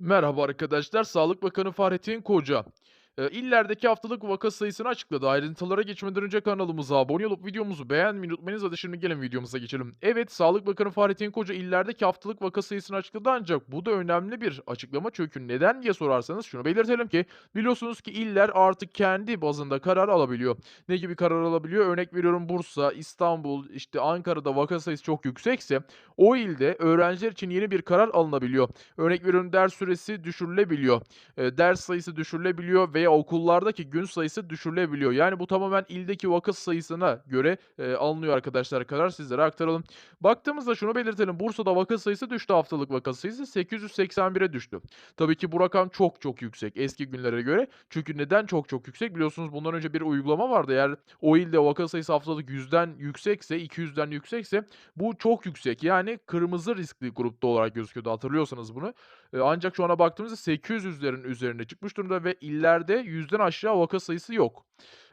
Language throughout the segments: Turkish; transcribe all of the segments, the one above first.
Merhaba arkadaşlar. Sağlık Bakanı Fahrettin Koca, eee, illerdeki haftalık vaka sayısını açıkladı. Ayrıntılara geçmeden önce kanalımıza abone olup videomuzu beğenmeyi unutmayınız. Hadi şimdi gelin videomuza geçelim. Evet, Sağlık Bakanı Fahrettin Koca illerdeki haftalık vaka sayısını açıkladı ancak bu da önemli bir açıklama. Çünkü neden diye sorarsanız şunu belirtelim ki biliyorsunuz ki iller artık kendi bazında karar alabiliyor. Ne gibi karar alabiliyor? Örnek veriyorum Bursa, İstanbul, işte Ankara'da vaka sayısı çok yüksekse o ilde öğrenciler için yeni bir karar alınabiliyor. Örnek veriyorum ders süresi düşürülebiliyor. Eee, ders sayısı düşürülebiliyor veya okullardaki gün sayısı düşürülebiliyor. Yani bu tamamen ildeki vaka sayısına göre, eee, alınıyor arkadaşlar karar. Sizlere aktaralım. Baktığımızda şunu belirtelim. Bursa'da vaka sayısı düştü. Haftalık vaka sayısı 881'e düştü. Tabii ki bu rakam çok çok yüksek eski günlere göre. Çünkü neden çok çok yüksek? Biliyorsunuz bundan önce bir uygulama vardı. Eğer o ilde vaka sayısı haftalık 100'den yüksekse, 200'den yüksekse bu çok yüksek. Yani kırmızı riskli grupta olarak gözüküyordu hatırlıyorsanız bunu. Eee, ancak şu ana baktığımızda 800'lerin üzerine çıkmış durumda ve illerde 100'den aşağı vaka sayısı yok.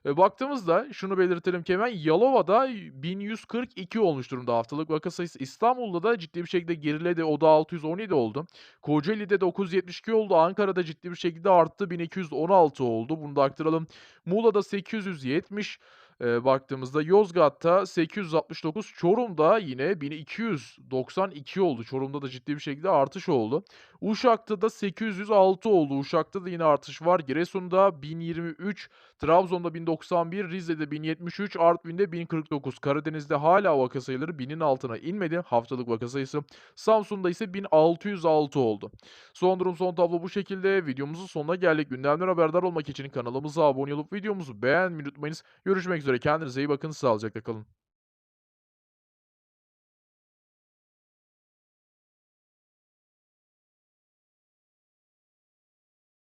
Eee, baktığımızda şunu belirtelim ki hemen Yalova'da 1142 olmuş durumda haftalık vaka sayısı. İstanbul'da da ciddi bir şekilde geriledi. O da 617 oldu. Kocaeli'de 972 oldu. Ankara'da ciddi bir şekilde arttı. 1216 oldu. Bunu da aktaralım. Muğla'da 870, eee, baktığımızda Yozgat'ta 869, Çorum'da yine 1292 oldu. Çorum'da da ciddi bir şekilde artış oldu. Uşak'ta da 806 oldu. Uşak'ta da yine artış var. Giresun'da 1023, Trabzon'da 1091, Rize'de 1073, Artvin'de 1049. Karadeniz'de hala vaka sayıları 1000'in altına inmedi. Haftalık vaka sayısı. Samsun'da ise 1606 oldu. Son durum, son tablo bu şekilde. Videomuzun sonuna geldik. Gündemden haberdar olmak için kanalımıza abone olup videomuzu beğenmeyi unutmayınız. Görüşmek üzere. Kendinize iyi bakın. Sağlıcakla kalın.